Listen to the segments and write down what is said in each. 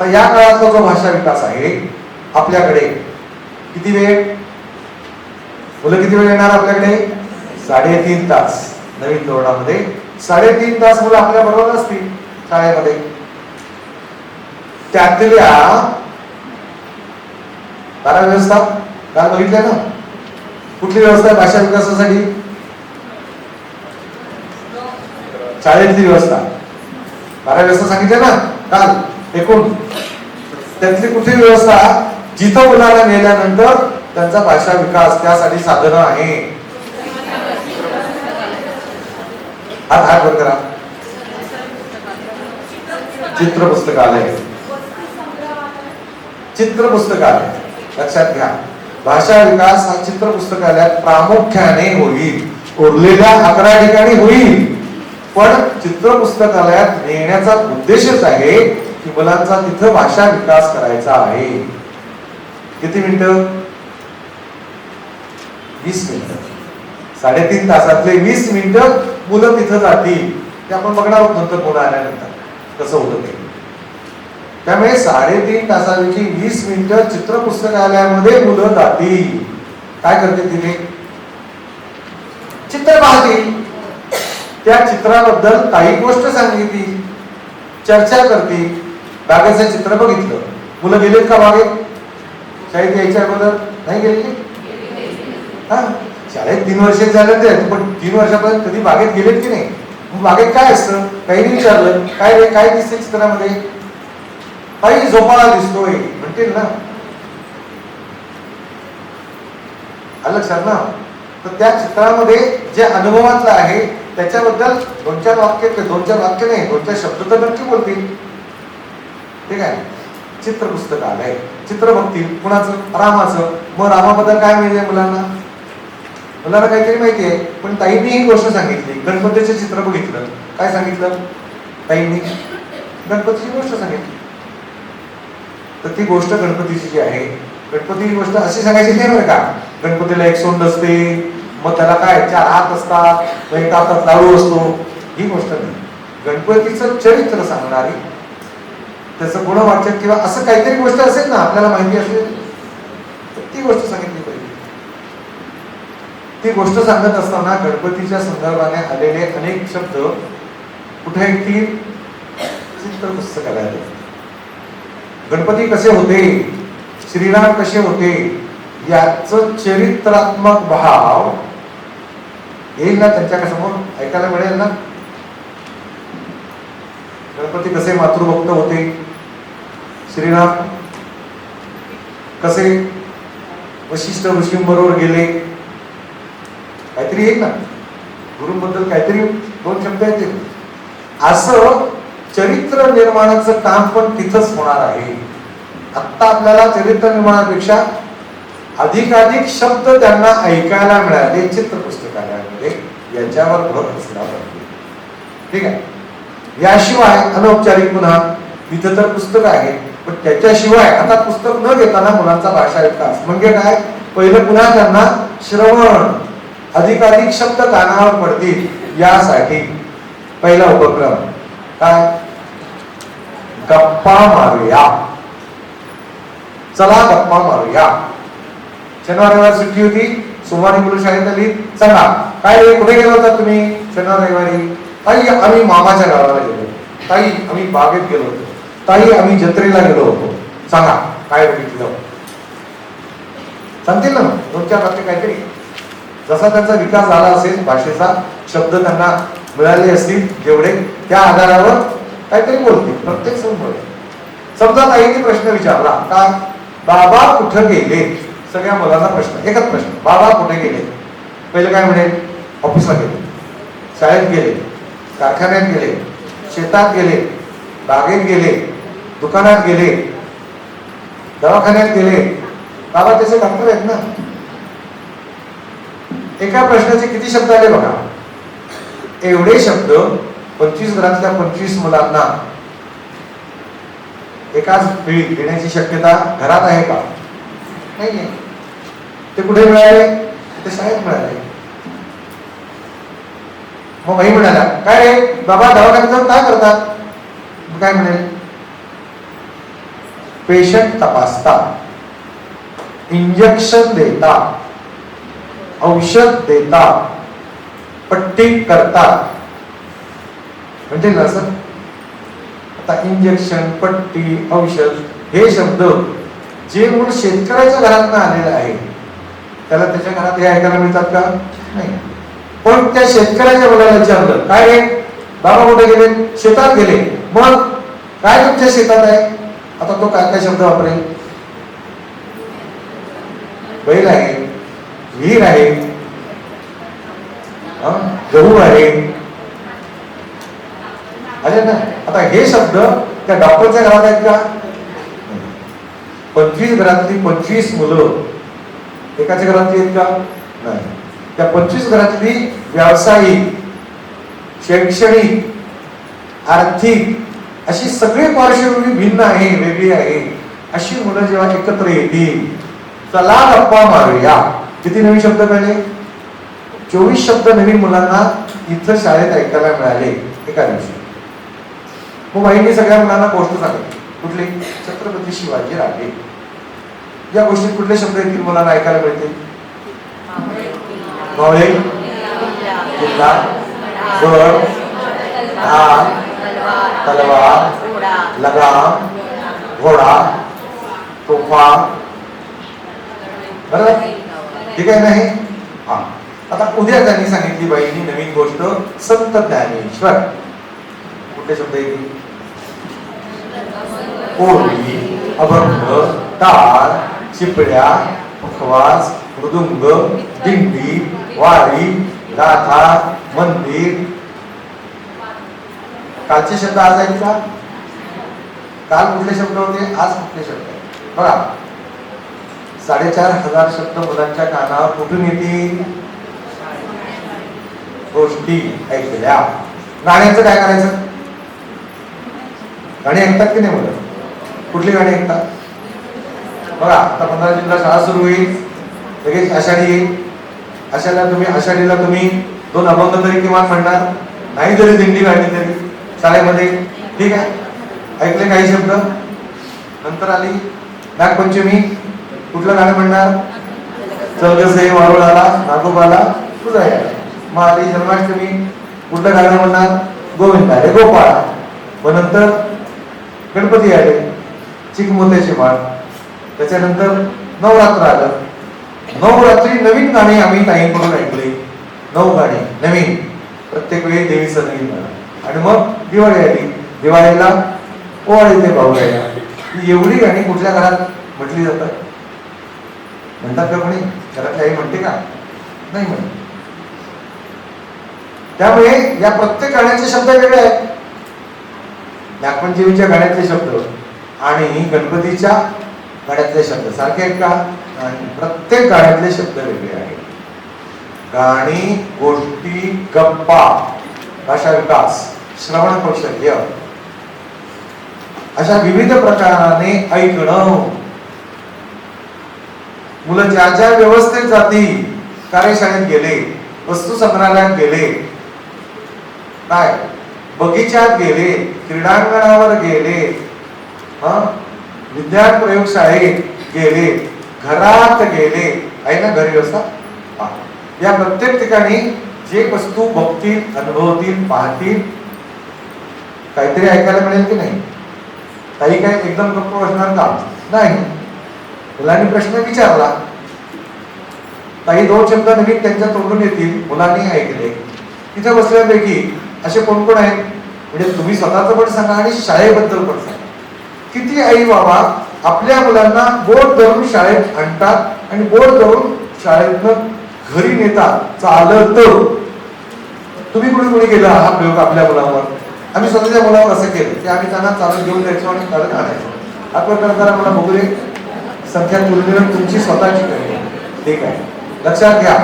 आता या काळातला जो भाषा विकास आहे आपल्याकडे किती वेळ? मुलं किती वेळ येणार आपल्याकडे? साडेतीन तास. नवीन धोरणामध्ये साडेतीन तास मुलं आपल्या बरोबर असतील शाळेमध्ये. त्यातल्या बारा व्यवस्था. काल बघितल्या ना? कुठली व्यवस्था आहे भाषा विकासासाठी? शाळेतली व्यवस्था. बारा व्यवस्था सांगितल्या ना? काल. एकूण त्यांची कुठली व्यवस्था? जिथं मुलाला नेल्यानंतर त्यांचा भाषा विकास त्यासाठी साधन आहे. हात हात वर करा. चित्र पुस्तकालय चित्र पुस्तकालय लक्षात घ्या. भाषा विकास हा चित्र पुस्तकालयात प्रामुख्याने होईल. उरलेल्या अकरा ठिकाणी होईल. पण चित्र पुस्तकालयात नेण्याचा उद्देशच आहे की मुलांचा तिथं भाषा विकास करायचा आहे. किती मिनिटं? वीस मिनिटं. साडेतीन तासातले वीस मिनिटं मुलं तिथं जातील. ते आपण बघणार आहोत नंतर पुन्हा आल्यानंतर कसं होतं ते. त्यामुळे साडेतीन तासापैकी वीस मिनिटं चित्र पुस्तकालयामध्ये मुलं जातील. काय करते तिने? चित्र पाहतील. त्या चित्राबद्दल काही गोष्ट सांगितली. चर्चा करतील. बागेचं चित्र बघितलं. मुलं गेलेत का बागेत शाळेत यायच्या अगोदर? नाही गेलेली? हा? शाळेत तीन वर्ष झालं ते पण तीन वर्षापर्यंत कधी बागेत गेलेत की नाही? मग बागेत काय असतं? काही नाही विचारलं. काय रे काय दिसते चित्रामध्ये? काही झोपाळा दिसतोय. म्हणतील ना. अलग लक्षात ना? तर त्या चित्रामध्ये जे अनुभवातलं आहे त्याच्याबद्दल दोन चार वाक्य दोन चार वाक्य नाही दोन चार शब्द तर नक्की बोलतील. ठीक आहे? चित्र पुस्तक आलंय चित्र बघतील कुणाचं? रामाचं. मग रामाबद्दल काय माहिती मुलांना? मुलांना काहीतरी माहिती आहे. पण ताईंनी ही गोष्ट सांगितली. गणपतीचं चित्र बघितलं. काय सांगितलं? ताईंनी गणपतीची गोष्ट सांगितली. तर ती गोष्ट गणपतीची जी आहे गणपतीची गोष्ट अशी सांगायची नाही बरं का. गणपतीला एक सोंड असते. मग त्याला काय? चार हात असतात. मग एका हातात लाडू असतो. ही गोष्ट नाही. गणपतीचं चरित्र सांगणारी त्याचं गुणवाचक किंवा असं काहीतरी गोष्ट असेल ना आपल्याला माहिती असेल तर ती गोष्ट सांगितली पाहिजे. ती गोष्ट सांगत असताना गणपतीच्या संदर्भाने आलेले अनेक शब्द कुठे येतील चित्र पुस्तकालयात गणपती कसे होते? श्रीराम कसे होते? याच चरित्रात्मक भाव येईल ना त्यांच्यासमोर? ऐकायला मिळेल ना? गणपती कसे मातृभक्त होते? श्रीराम कसे? वशिष्ठ ऋषींबरोबर गेले. काहीतरी येईल ना. गुरुबद्दल काहीतरी दोन शब्द येतील असं चरित्र निर्माणाचं काम पण तिथंच होणार आहे. आत्ता आपल्याला चरित्र निर्माणापेक्षा अधिकाधिक शब्द त्यांना ऐकायला मिळाले चित्र पुस्तकालयामध्ये याच्यावर भर असला पाहिजे. ठीक आहे? याशिवाय अनौपचारिक पुन्हा इथं तर पुस्तक आहे पण त्याच्याशिवाय आता पुस्तक न घेताना मुलांचा भाषा विकास. म्हणजे काय? पहिलं पुन्हा त्यांना श्रवण अधिकाधिक शब्द कानावर पडतील यासाठी पहिला उपक्रम. काय? गप्पा मारूया. चला गप्पा मारूया. शनिवार रविवार सुट्टी होती. सोमवारी मुलं शाळेत आली. चला. काय कुठे गेलो होता तुम्ही? शनिवार रविवारी? ताई आम्ही मामाच्या गावाला गेलो. ताई आम्ही बागेत गेलो होतो. ताई आम्ही जत्रेला गेलो होतो. सांगा काय बघितलं? सांगतील ना दोन चार काहीतरी. जसा त्यांचा विकास झाला असेल भाषेचा शब्द त्यांना मिळाले असतील जेवढे त्या आधारावर काहीतरी बोलतील प्रत्येक सण बोलतील समजा ताईने प्रश्न विचारला का बाबा कुठं गेले? सगळ्या मुलांना प्रश्न एकच प्रश्न बाबा कुठे गेले? पहिले काय म्हणे? ऑफिसला गेले. शाळेत गेले कारखान्यात गेले शेतात गेले बागेत गेले दुकानात गेले दवाखान्यात गेले. बाबा त्याचे डॉक्टर आहेत ना? एका प्रश्नाचे किती शब्द आले बघा? एवढे शब्द पंचवीस घरातल्या पंचवीस मुलांना एकाच वेळी देण्याची शक्यता घरात आहे का? नाही ते कुठे मिळाले? ते शाळेत मिळाले. मग बाई म्हणाला काय रे? बाबा दवाखान्यात जाऊन काय करतात? काय म्हणेल? पेशंट तपासतात इंजेक्शन देतात औषध देतात पट्टी करतात म्हणजे ना सर आता इंजेक्शन पट्टी औषध हे शब्द जे मूळ शेतकऱ्याच्या घरातून आलेलं आहे त्याला त्याच्या घरात हे ऐकायला मिळतात का? नाही. पण त्या शेतकऱ्याच्या मुलाला विचारलं काय रे बाबा कुठे गेले? शेतात गेले. मग काय तुमच्या शेतात आहे? आता तो काय काय शब्द वापरेल? बैल आहे विहीर आहे गहू आहे. अरे ना आता हे शब्द त्या डॉक्टरच्या घरात आहेत का? पंचवीस घरातली पंचवीस मुलं एकाच्या घरातली आहेत का? नाही. त्या पंचवीस घरातली व्यावसायिक शैक्षणिक आर्थिक अशी सगळी पार्श्वभूमी भिन्न आहे वेगळी आहे. अशी मुलं जेव्हा एकत्र येतील चला गप्पा मारूया. किती नवीन शब्द कळले? चोवीस शब्द नवीन मुलांना इथं शाळेत ऐकायला मिळाले एका दिवशी. मग बाईंनी सगळ्या मुलांना गोष्ट सांगितली. कुठली? छत्रपती शिवाजी राजे. या गोष्टीत कुठले शब्द येतील मुलांना ऐकायला मिळतील? मावळे. किल्ला गड तलवार लगाम घोडा तोफा. बरोबर? ठीक आहे नाही हा? आता उद्या त्यांनी सांगितली बाईंनी नवीन गोष्ट संत ज्ञानेश्वर. कुठले शब्द येतील कोळी अभंग टाळ चिपड्या मुखवास मृदुंग दिंडी वारी गाथा मंदिर कालचे शब्द आज आहेत का काल कुठले शब्द होते? आज कुठले शब्द आहेत? बघा. साडेचार हजार शब्द मुलांच्या कानावर कुठून येतील? गोष्टी ऐकल्या. गाण्याचं काय करायचं? गाणी ऐकतात की नाही मुलं? कुठली गाणी ऐकतात? बघा आता पंधरा जूनला शाळा सुरू होईल. लगेच आषाढी येईल. आषाढीला तुम्ही आषाढीला तुम्ही दोन अभंग तरी किमान म्हणणार. नाही जरी दिंडी गाणी तरी. शाळेमध्ये. ठीक आहे? ऐकले काही शब्द? नंतर आली. नागपंचमी. कुठलं गाणं म्हणणार? चलगसे वारुळ आला नागोबाला. तुझा या मग आली जन्माष्टमी. कुठलं गाणं म्हणणार? गोविंद आले गोपाळा. व नंतर गणपती आले. चिकमोत्याची माळ त्याच्यानंतर नवरात्र आलं. नवरात्री नवीन गाणी आम्ही ताईंकडून ऐकले. नऊ गाणी नवीन. प्रत्येक वेळी देवीचं नवीन गाणं आणि मग दिवाळी आली. दिवाळीला ओवाळी ते भाऊ राहिला. ही एवढी गाणी कुठल्या घरात म्हटली जातात म्हणतात का कोणी? घरातली आई म्हणते का? नाही म्हणते. त्यामुळे या प्रत्येक गाण्याचे शब्द वेगळे आहेत. नागपंचमीच्या गाण्यातले शब्द आणि गणपतीच्या गाण्यातले शब्द. सारखे आहेत का? आणि प्रत्येक गाण्यातले शब्द वेगळे आहेत. गाणी गोष्टी गप्पा भाषा विकास. श्रवण कौशल्य. अशा विविध प्रकाराने ऐकणं. मुलं ज्या ज्या व्यवस्थेत जातील कार्यशाळेत गेले वस्तू संग्रहालयात गेले काय? बगीच्यात गेले क्रीडांगणावर गेले विज्ञान प्रयोगशाळेत गेले घरात गेले. आहे ना घरी व्यवस्था? या प्रत्येक ठिकाणी जे वस्तू बघतील अनुभवतील पाहतील काहीतरी ऐकायला मिळेल की नाही? काही काय एकदम गप्प असणार का? नाही. मुलांनी प्रश्न विचारला. काही दोन शब्द नवीन त्यांच्या तोंडून येतील. मुलांनी ऐकले. तिथे बसल्यापैकी असे कोण कोण आहेत? म्हणजे तुम्ही स्वतःच पण सांगा आणि शाळेबद्दल पण सांगा. किती आई बाबा आपल्या मुलांना बोट धरून शाळेत आणतात आणि बोट धरून शाळेतनं घरी नेतात. चालत तुम्ही कुणी कुणी गेला हा प्रयोग आपल्या मुलांवर? आम्ही स्वतःच्या मुलावर असं केलं. की आम्ही त्यांना चालत घेऊन जायचो आणि चालत आणायचो. आपण करताना मला बघू दे संख्या तुलनेनं तुमची स्वतःची कमी ठीक आहे. लक्षात घ्या.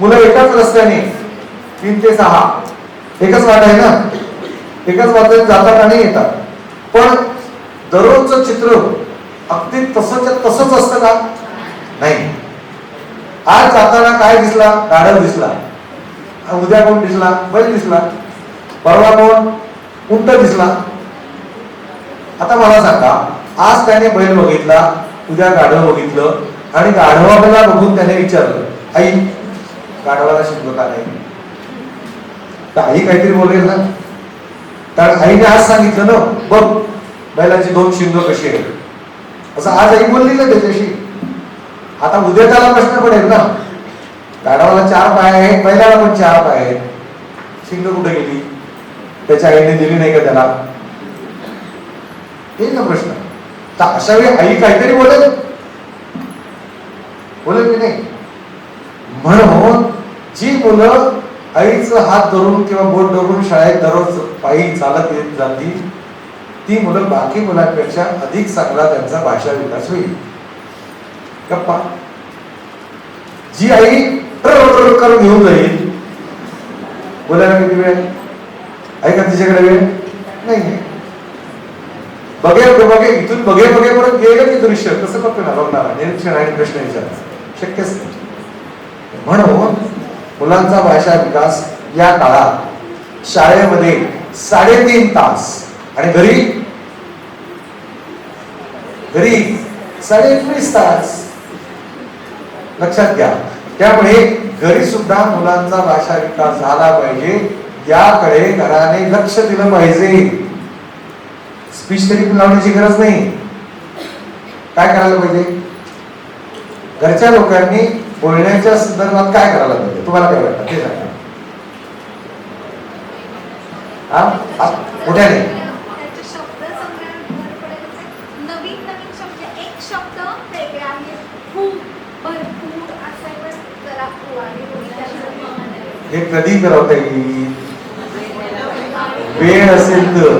मुलं एकाच रस्त्याने तीन ते सहा. एकच वाट आहे ना? एकाच वाटेत जातात आणि येतात. पण दररोजचं चित्र अगदी तसंच तसंच असतं का? नाही. आज जाताना काय दिसला? गाढव दिसला. उद्या कोण दिसला? बैल दिसला. परवा कोण उंट दिसला. आता मला सांगा आज त्याने बैल बघितला उद्या गाढव बघितलं आणि गाढवाला बघून त्याने विचारलं आई गाढवाला शिकलो का नाही? तर आई काहीतरी बोलेल ना. कारण आईने आज सांगितलं ना बघ बैलाची दोन शिंग कशी आहेत? असं आज आई बोलली ना त्याच्याशी. आता उद्या त्याला प्रश्न पडेल ना. गाढवाला चार पाय आहेत बैलाला पण चार पाय आहेत. शिंग कुठे गेली? त्याच्या आईने दिली नाही का त्याला? तेच ना प्रश्न. तर अशा वेळी आई काहीतरी बोलत बोलत की नाही? म्हणून जी मुलं आईचं हात धरून किंवा बोट धरून शाळेत दररोज पायी चालत येत जातील ती मुलं बाकी मुलांपेक्षा अधिक चांगला त्यांचा भाषा विकास होईल. गप्पा. जी आई करून घेऊन जाईल. बोलायला किती वेळ? आहे का तिच्याकडे वेळ. नाही बघे बघे इथून बघे बघे परत गेलं की दृश्य. कसं बघणार बघणार निरीक्षण आणि प्रश्न विचार. शक्यच नाही. म्हणून मुलांचा भाषा विकास या काळात शाळेमध्ये साडेतीन तास आणि घरी घरी साडे एकवीस तास लक्षात घ्या. त्यामुळे घरी सुद्धा मुलांचा भाषा विकास झाला पाहिजे. याकडे घराने लक्ष दिलं पाहिजे. स्पीच थेरपी लावण्याची गरज नाही. काय करायला पाहिजे? घरच्या लोकांनी बोलण्याच्या संदर्भात काय करायला पाहिजे? तुम्हाला काय वाटतं? ते सांगा. हा? मोठ्याने आणि हे कधी करवता येईल? वेळ असेल तर.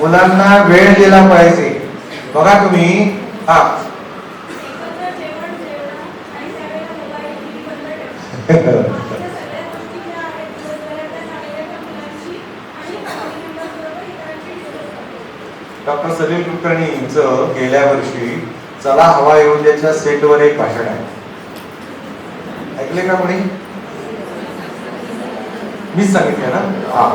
मुलांना वेळ दिला पाहिजे. बघा तुम्ही हा. डॉक्टर सलील कुलकर्णींचं गेल्या वर्षी चला हवा येऊन द्याच्या सेटवर एक भाषण आहे. ऐकले का कोणी? मीच सांगितलं ना? हा.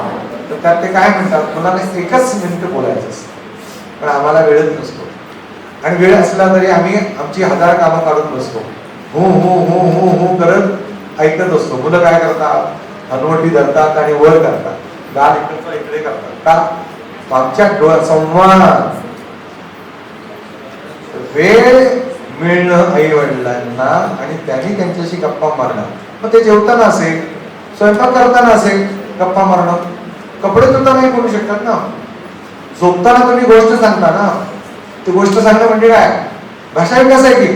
तर त्यात ते काय म्हणतात मुलांना एकच मिनिट बोलायचं असतं पण आम्हाला वेळच नसतो. आणि वेळ असला तरी आम्ही आमची हजार कामं काढून बसतो. हो हो हो हो हो करत ऐकत असतो. मुलं काय करतात? हनुवटी धरतात आणि वर करतात. गाल इकडचा इकडे करतात. का? आमच्या डोळ्या संवाद. वेळ मिळणं आई वडिलांना आणि त्यांनी त्यांच्याशी गप्पा मारणं. मग ते जेवताना असेल स्वयंपाक करताना असेल गप्पा मारणं. कपडे सुद्धा नाही बोलू शकतात ना. झोपताना तुम्ही गोष्ट सांगता ना. ती गोष्ट सांगणं म्हणजे काय? भाषा विकास आहे की?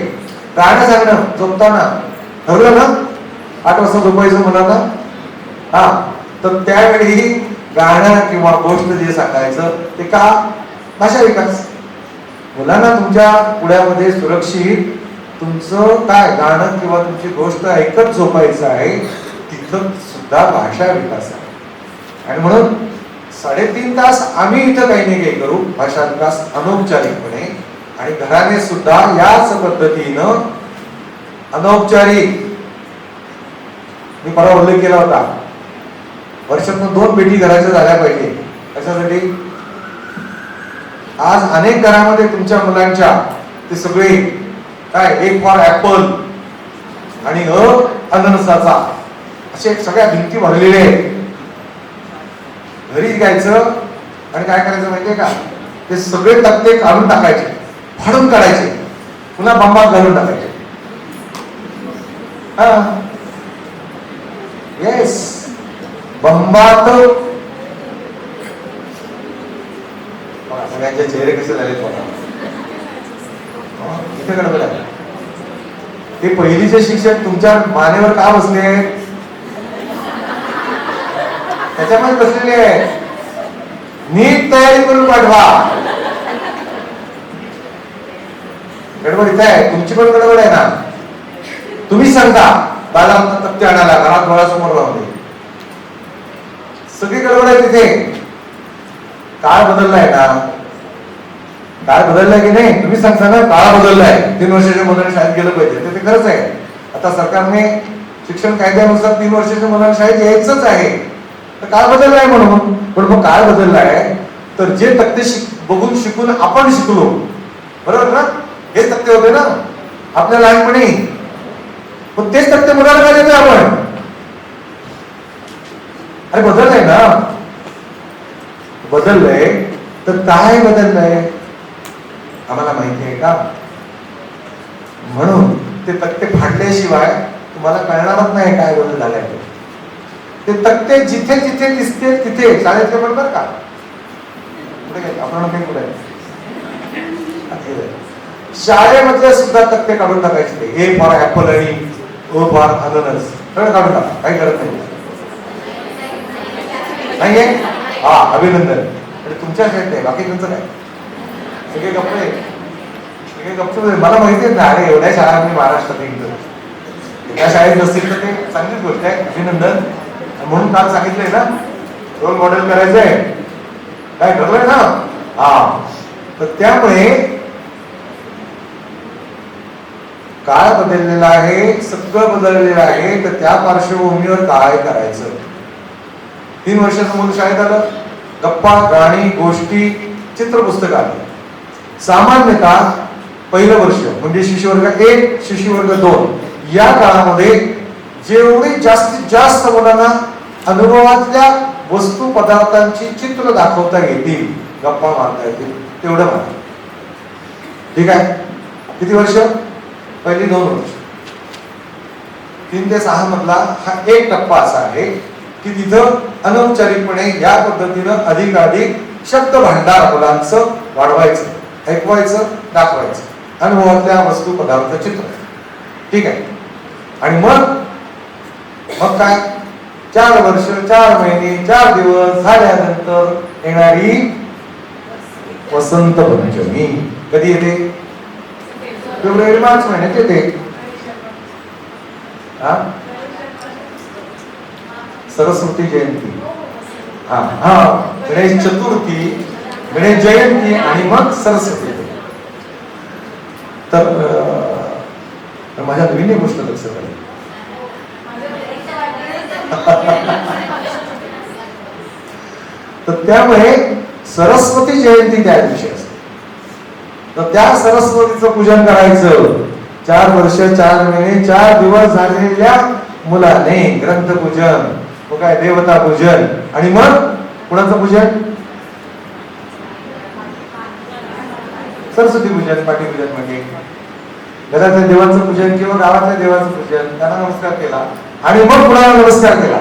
गाणं सांगणं झोपताना. ठरलं ना? आठ वाजता झोपायचं मुलांना? हा. तर त्यावेळी गाणं किंवा गोष्ट जे सांगायचं ते का? भाषा विकास. मुलांना तुमच्या पुढ्यामध्ये सुरक्षित तुमचं काय? गाणं किंवा तुमची गोष्ट ऐकत झोपायचं आहे तिथं सुद्धा भाषा विकास आहे आणि म्हणून साडेतीन तास आम्ही इथं काही नाही काही करू भाषा विकास अनौपचारिकपणे. आणि घराने सुद्धा याच पद्धतीनं अनौपचारिक मी परवा उल्लेख केला होता वर्षातून दोन पेटी घराच्या झाल्या पाहिजे. त्याच्यासाठी आज अनेक घरामध्ये तुमच्या मुलांच्या ते सगळे काय एक फॉर ऍपल आणि अननसाचा. असे सगळ्या भिंती भरलेले आहेत. घरी जायचं आणि काय करायचं माहितीये का? ते सगळे तक्ते काढून टाकायचे फाडून काढायचे. पुन्हा बंबात घालून टाकायचे. हा. येस बंबात सगळ्यांचे चेहरे कसे झाले बघा. इथे गडबड आहे. ते पहिलीचे शिक्षक तुमच्या मानेवर का बसले त्याच्यामध्ये बसलेले आहे. नीट तयारी करून पाठवा. गडबड इथे आहे. तुमची पण गडबड आहे ना? तुम्ही सांगता बाला तक्ते आणायला घरात डोळ्यासमोर लावले सगळी गडबड आहे तिथे. काळ बदललाय ना? काळ बदललाय की नाही? तुम्ही सांगता ना काळ बदललाय. तीन वर्षाच्या मुलांना शाळेत गेलं पाहिजे. तर ते खरंच आहे. आता सरकारने शिक्षण कायद्यानुसार तीन वर्षाच्या मुलांना शाळेत यायचंच आहे. तर काळ आहे म्हणून? पण मग काळ बदललाय? तर जे तक्ते शिक बघून शिकून आपण शिकलो. बरोबर ना? हे तक्ते होते ना? आपल्या लहानपणी. पण तेच तक्ते मुलाला काय देतोय आपण. अरे बदललंय ना? बदललंय. तर काय बदललंय? आम्हाला माहिती आहे का? म्हणून ते तक्ते फाडल्याशिवाय तुम्हाला कळणारच नाही काय बदल झालाय. ते. तक्ते जिथे जिथे दिसते तिथे. शाळेतले पण बरं का. पुढे आपण काही पुढे शाळेमधले सुद्धा तक्ते काढून टाकायचे ते. ए फॉर ऍपल आणि ओ फॉर अननस सगळं काढून टाका. काही करत नाही. नाहीये? हा अभिनंदन. आणि तुमच्या शाळेत नाही बाकी तुमचं काय? सगळे गप्पे? सगळे गप्पे मला माहिती आहे ना अरे एवढ्या शाळा मी महाराष्ट्रात एकदा. त्या शाळेत नसतील तर ते चांगलीच गोष्ट आहे. अभिनंदन. म्हणून काल सांगितलंय ना रोल मॉडेल करायचंय. काय ठरलंय ना? हा. तर त्यामुळे काळ बदललेला आहे सगळं बदललेलं आहे तर त्या पार्श्वभूमीवर काय करायचं? तीन वर्षाचं मुलं शाळेत आलं. गप्पा गाणी गोष्टी चित्रपुस्तक आली. सामान्यतः पहिलं वर्ष म्हणजे शिशुवर्ग एक शिशुवर्ग दोन या काळामध्ये जेवढी जास्तीत जास्त मुलांना अनुभवातल्या वस्तू पदार्थांची चित्र दाखवता येतील गप्पा मारता येतील तेवढं मला ठीक आहे? किती वर्ष? पहिली दोन वर्ष. तीन ते सहा मधला हा एक टप्पा असा आहे की तिथं अनौपचारिकपणे या पद्धतीनं अधिकाधिक शब्द भांडार मुलांचं वाढवायचं ऐकवायचं दाखवायचं. अनुभवातल्या वस्तू पदार्थ चित्र. ठीक आहे? आणि मग? मग काय? चार वर्ष चार महिने चार दिवस झाल्यानंतर येणारी वसंत पंचमी. कधी येते? फेब्रुवारी मार्च महिन्यात येते. हा? सरस्वती जयंती. हा हा. गणेश चतुर्थी गणेश जयंती आणि मग सरस्वती. तर माझ्या नवीन गोष्ट लक्षात आली तर त्यामुळे सरस्वती जयंती त्या दिवशी असते. तर त्या सरस्वतीचं पूजन करायचं. चार वर्ष चार महिने चार दिवस झालेल्या मुलाने ग्रंथपूजन मग काय देवता पूजन आणि मग कुणाचं पूजन? सरस्वती पूजन पाठीपूजन म्हणजे. घरातल्या देवाचं पूजन किंवा गावातल्या देवाचं पूजन त्यांना नमस्कार केला आणि मग कुणाला नमस्कार केला?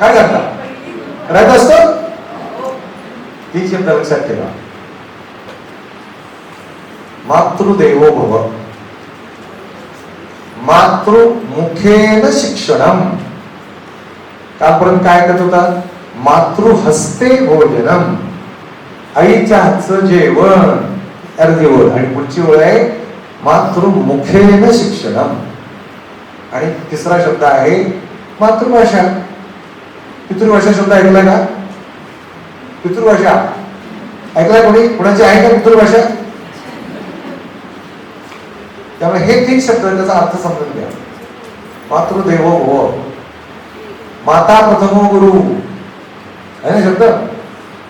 काय करता? राहत असतो ही शब्द लक्षात ठेवा मातृदेवो भव. मातृमुखेन शिक्षणम कालपर्यंत काय करत होता? मातृहस्ते भोजनम आईच्या हातचं जेवण. अर्धी ओळ आणि पुढची ओळ आहे मातृमुखेन शिक्षणम आणि तिसरा शब्द आहे मातृभाषा. पितृभाषा शब्द ऐकलाय का? पितृभाषा ऐकलाय कोणी? कुणाची आहे का पितृभाषा त्यामुळे हे तीन शब्द त्याचा अर्थ समजून घ्या. मातृदेव भव. माता प्रथम गुरु. आहे ना शब्द?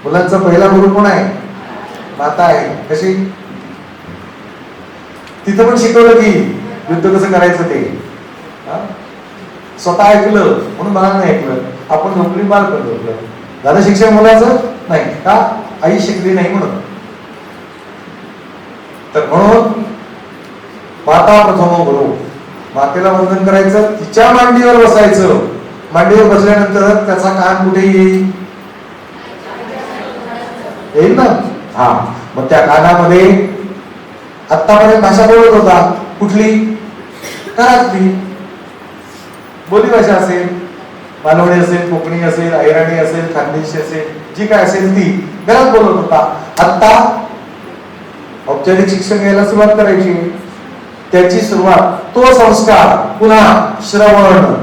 मुलांचा पहिला गुरु कोण आहे? माता आहे. कशी? तिथं पण शिकवलं की युद्ध कसं करायचं ते. हा? स्वतः ऐकलं म्हणून मला नाही ऐकलं. आपण नोकरी पार पण दादा झालं शिक्षण मुलाचं नाही का? आई शिकली नाही म्हणून. तर म्हणून माता प्रथम गुरु. मातेला वंदन करायचं तिच्या मांडीवर बसायचं. मांडीवर बसल्यानंतर त्याचा कान कुठे येईल? येईल ना? हा. मग त्या कानामध्ये आतापर्यंत भाषा बोलत होता. कुठली? घरातली बोली भाषा असेल. मालवणी असेल कोकणी असेल अहिराणी असेल खानदेशी असेल जी काय असेल ती घरात बोलत होता. आत्ता औपचारिक शिक्षण घ्यायला सुरुवात करायची. त्याची सुरुवात तो संस्कार पुन्हा श्रवण.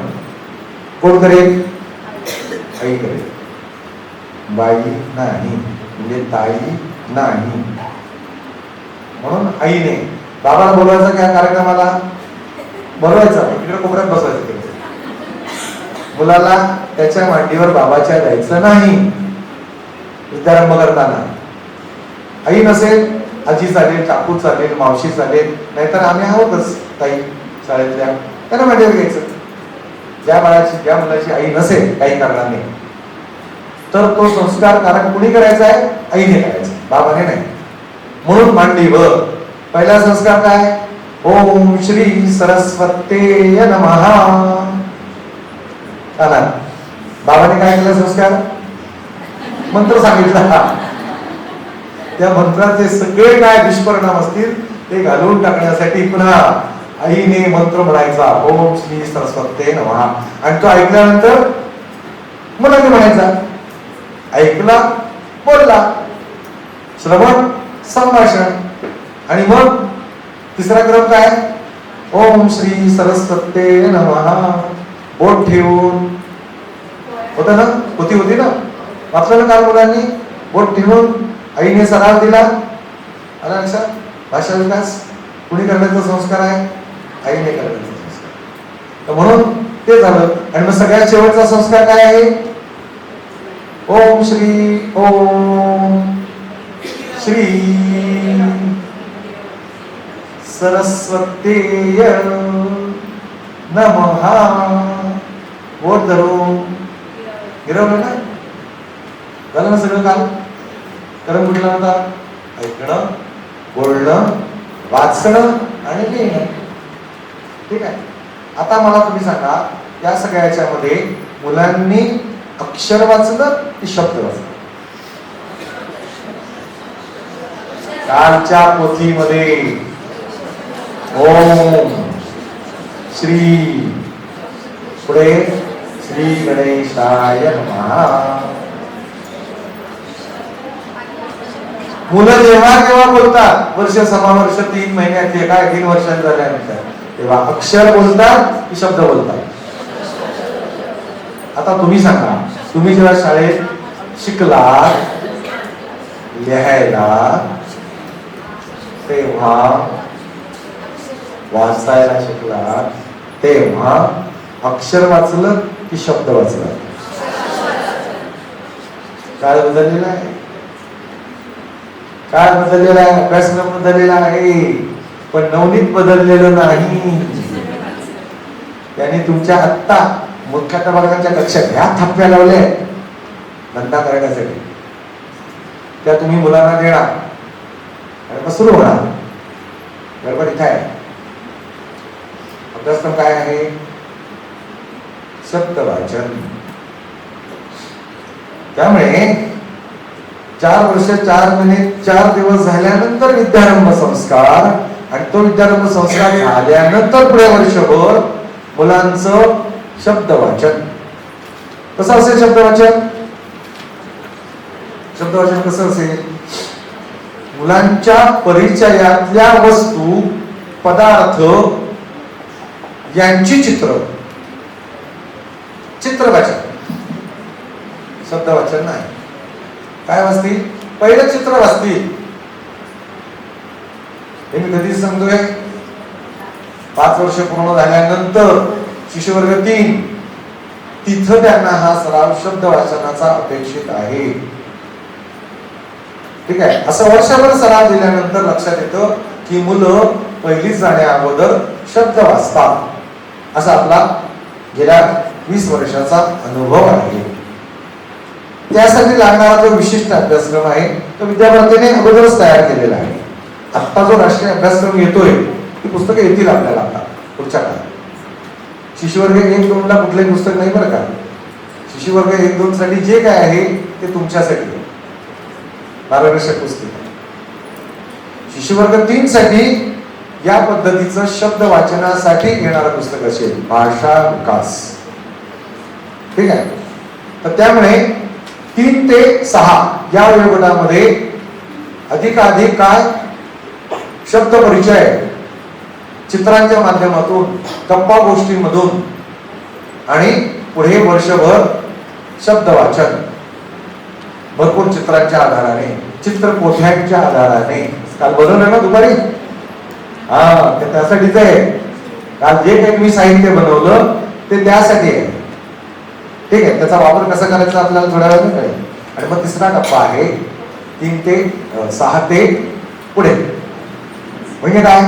कोण करेल? आई करेल. बाई नाही म्हणजे ताई नाही. म्हणून आईने बाबाला बोलवायचा काय कार्यक्रमाला? बोलवायचा इकडे कोपऱ्यात बसवायचं तिकडे. मुलाला त्याच्या मांडीवर बाबाच्या द्यायचं नाही. विद्यारंभ करताना. आई नसेल आजी चालेल काकू चालेल मावशी चालेल नाहीतर आम्ही आहोतच ताई शाळेतल्या. त्यांना मांडीवर घ्यायचं. ज्या बाळाची ज्या मुलाची आई नसेल काही कारणाने तर तो संस्कार कारण कुणी करायचा आहे? आईने करायचा बाबाने नाही. म्हणून मांडीवर पहिला संस्कार काय? ओम श्री सरस्वते नमहा आला बाबाने काय केलं संस्कार? मंत्र सांगितला. त्या मंत्राचे सगळे काय दुष्परिणाम असतील ते घालून टाकण्यासाठी पुन्हा आईने मंत्र म्हणायचा. ओम श्री सरस्वते नमहा आणि तो ऐकल्यानंतर मुलाने म्हणायचा ऐकला बोलला. श्रवण संभाषण. आणि मग तिसरा क्रम काय? ओम श्री सरस्वते नमहा बोट ठेवून. होतं ना? होती होती ना? वाचलं ना काल मुलांनी? बोट ठेवून आईने सराव दिला. आला लक्षात? भाषा विकास? कुणी करण्याचा संस्कार आहे? आईने करण्याचा संस्कार. तर म्हणून ते झालं. आणि मग सगळ्यात शेवटचा संस्कार काय आहे? ओम श्री ओम श्री सरस्वतेय नमहा बोट धरून. गिरवलं ना झालं ना सगळं काम? करम कुठला होता? ऐकणं बोलणं वाचणं आणि लिहिणं. ठीक आहे? आता मला तुम्ही सांगा या सगळ्याच्या मध्ये मुलांनी अक्षर वाचलं की शब्द वाचलं? कालच्या पोथीमध्ये ओम श्री पुढे श्री गणेशाय मुलं जेव्हा केव्हा बोलतात? वर्ष सहा वर्ष तीन महिन्यात काय तीन वर्षात झाल्यानंतर तेव्हा अक्षर बोलतात की शब्द बोलतात? आता तुम्ही सांगा. तुम्ही जेव्हा शाळेत शिकला लिहायला तेव्हा वाचायला शिकला तेव्हा अक्षर वाचलं की शब्द वाचला. काय बदललेला आहे. काय बदललेला आहे अभ्यासक्रम बदललेला आहे पण नवनीत बदललेलं नाही. त्याने तुमच्या आत्ता मुख्याध्यापकांच्या कक्षात ह्या थप्प्या लावल्या धंदा करण्यासाठी. त्या तुम्ही मुलांना देणार. आणि मग सुरू होणार. गडबड इथं आहे. अभ्यासक्रम काय आहे? शब्द वाचन. त्यामुळे चार वर्ष चार महिने चार दिवस झाल्यानंतर विद्यारंभ संस्कार आणि तो विद्यारंभ संस्कार झाल्यानंतर पुढे वर्षभर मुलांचं शब्द वाचन कसं असेल शब्द वाचन शब्द वाचन कसं असेल? मुलांच्या परिचयातल्या वस्तू पदार्थ यांची चित्र. चित्र वाचन शब्द वाचन नाही. काय वाचतील? पहिलं चित्र वाचतील. हे मी कधी सांगतोय पाच वर्ष पूर्ण झाल्यानंतर शिशुवर्ग तीन. तिथं त्यांना हा सराव शब्द वाचनाचा अपेक्षित आहे. ठीक आहे? असं वर्षभर सराव दिल्यानंतर लक्षात येतं की मुलं पहिलीच जाण्या अगोदर शब्द वाचतात. असा आपला गेल्या वीस वर्षाचा अनुभव आहे. त्यासाठी लागणारा जो विशिष्ट अभ्यासक्रम आहे तो विद्यार्थ्याने अगोदरच तयार केलेला आहे. आत्ता जो राष्ट्रीय अभ्यासक्रम येतोय ती पुस्तकं येतील आपल्याला आता पुढच्या काळात. शिशुवर्ग एक दोनला कुठलंही पुस्तक नाही बरं का. शिशुवर्ग एक दोन साठी जे काय आहे ते तुमच्यासाठी. मार्गदर्शक पुस्तक. आहे. शिशुवर्ग तीन साठी या पद्धतीचं शब्द वाचनासाठी येणारं पुस्तक असेल भाषा विकास. ठीक आहे? तर त्यामुळे तीन ते सहा या वयोगटामध्ये अधिकाधिक काय? शब्द परिचय. चित्रांच्या माध्यमातून गप्पा गोष्टींमधून आणि पुढे वर्षभर शब्द वाचन. भरपूर चित्रांच्या आधाराने चित्रपोथ्यांच्या आधाराने. काल बनवलं ना दुपारी? हा ते त्यासाठीच आहे. काल जे काही मी साहित्य बनवलं ते त्यासाठी आहे. ठीक आहे त्याचा वापर कसा करायचा आपल्याला थोड्या वेळ कळेल. आणि मग तिसरा टप्पा आहे तीन ते सहा ते पुढे. म्हणजे काय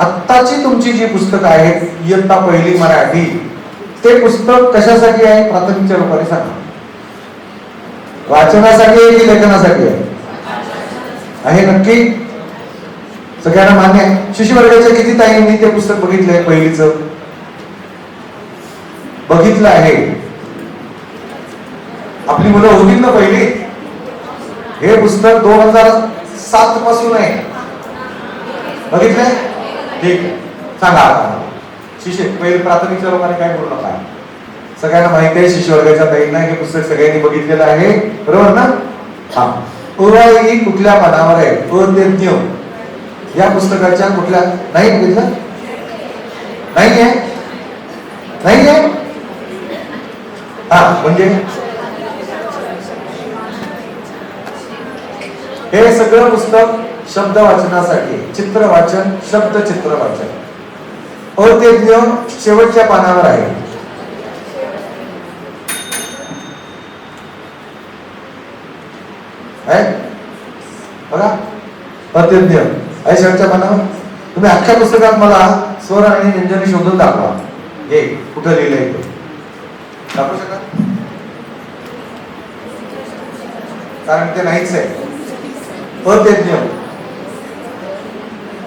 आत्ताची तुमची जी पुस्तकं आहेत इयत्ता पहिली मराठी ते पुस्तक कशासाठी आहे? प्राथमिकच्या रूपाने सांगा. वाचनासाठी आहे की लेखनासाठी आहे? आहे नक्की. सगळ्यांना मान्य आहे. शिशुवर्गाच्या किती ताईंनी ते पुस्तक बघितलंय पहिलीच? बघितलं आहे. आपली मुलं होतील ना पहिली? हे पुस्तक दोन हजार सात पासून आहे. बघितलंय? ठीक आहे. सांगा आता. शिष्य पहिले प्राथमिकच्या लोकांनी काय बोलू नका सगळ्यांना माहिती आहे शिष्यवर्गाच्या ताईंना हे पुस्तक सगळ्यांनी बघितलेलं आहे. बरोबर ना? हा. अ ही कुठल्या पानावर आहे? अज्ञ या पुस्तकाच्या कुठल्या? नाही बघितलं? नाही आहे नाही आहे हा म्हणजे? हे सगळं पुस्तक शब्द वाचनासाठी चित्र वाचन शब्द चित्र वाचन अतेज्ञ शेवटच्या पानावर आहे. आहे? बघा. आहे शेवटच्या पानावर? तुम्ही अख्ख्या पुस्तकात मला स्वर आणि व्यंजने शोधून दाखवा. हे कुठं लिहिलंय दाखवू शकाल कारण ते नाहीच आहे. अत्यज्ञ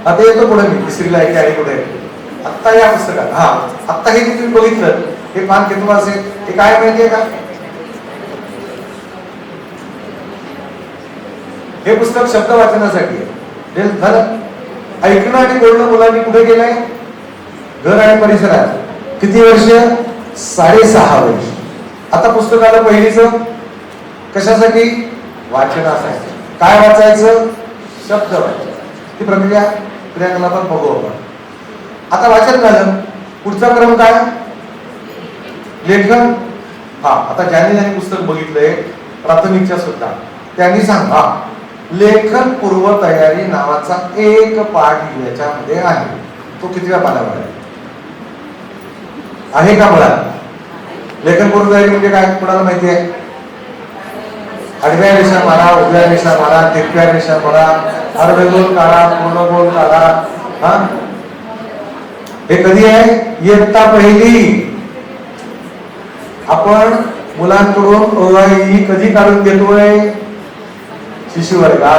आता येतो पुढे मी तिसरीला आहे की आणि कुठे आत्ता या पुस्तकात. हा आत्ता हे जे तुम्ही बघितलं. हे पान किती असेल? हे काय माहितीये का? हे पुस्तक शब्द वाचनासाठी आहे. झालं ऐकणं आणि बोलणं मुलांनी कुठे गेलंय? घर आणि परिसरात. किती वर्ष? साडेसहा वर्ष. आता पुस्तकाला पहिलीचं कशासाठी? वाचन असायचं. काय वाचायचं? शब्द वाचायचं. ती प्रक्रिया क्रियाकलापात बघू आपण. आता वाचन झालं. पुढचा क्रम काय? लेखन. हा आता ज्यांनी ज्यांनी पुस्तक बघितलंय प्राथमिकच्या सुद्धा त्यांनी सांगा लेखन पूर्व तयारी नावाचा एक पाठ याच्यामध्ये आहे. तो कितव्या पानावर आहे? आहे का मुळात? लेखन करून जाईल म्हणजे काय कुणाला माहिती आहे? आडव्या रेषा मारा उभ्या रेषा मारा तिरप्या रेषा मारा अर्ध गोल काढा पूर्ण गोल काढा हा? हे कधी आहे? इयत्ता पहिली. आपण मुलांकडून ही कधी काढून घेतोय शिशुवर्गा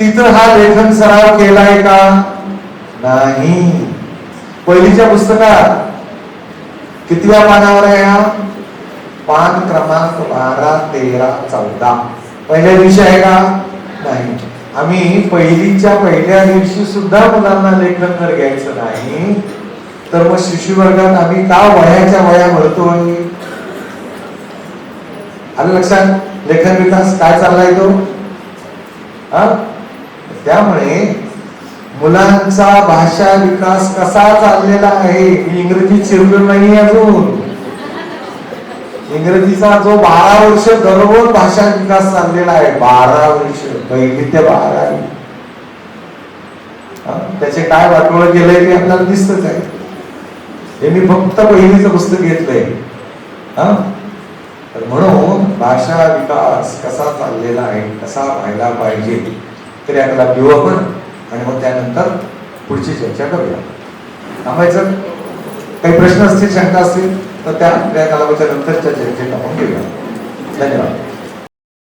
तिथं हा लेखन सराव केलाय का? नाही. पहिलीच्या पुस्तकात कितव्या पानावर आहे हा पान क्रमांक बारा तेरा चौदा. पहिल्या दिवशी आहे का? नाही. आम्ही पहिलीच्या पहिल्या दिवशी सुद्धा मुलांना लेखन जर घ्यायचं नाही. तर मग शिशुवर्गात आम्ही का वयाच्या वया भरतोय? आलं लक्षात? लेखन विकास काय चाललाय तो? हा? त्यामुळे मुलांचा भाषा विकास कसा चाललेला आहे मी इंग्रजी शिरलो नाही अजून. इंग्रजीचा जो बारा वर्ष दररोज भाषा विकास चाललेला आहे बारा वर्ष पहिली ते बारावी त्याचे काय वाटोळ केलंय ते आपल्याला दिसतच आहे. हे मी फक्त पहिलीचं पुस्तक घेतलंय. हा? तर म्हणून भाषा विकास कसा चाललेला आहे कसा व्हायला पाहिजे तरी आपल्याला घेऊ आपण. आणि मग त्यानंतर पुढची चर्चा करूया. थांबायचं? काही प्रश्न असतील शंका असतील तर त्या क्रियाकलापाच्या नंतरच्या चर्चेत आपण घेऊया धन्यवाद.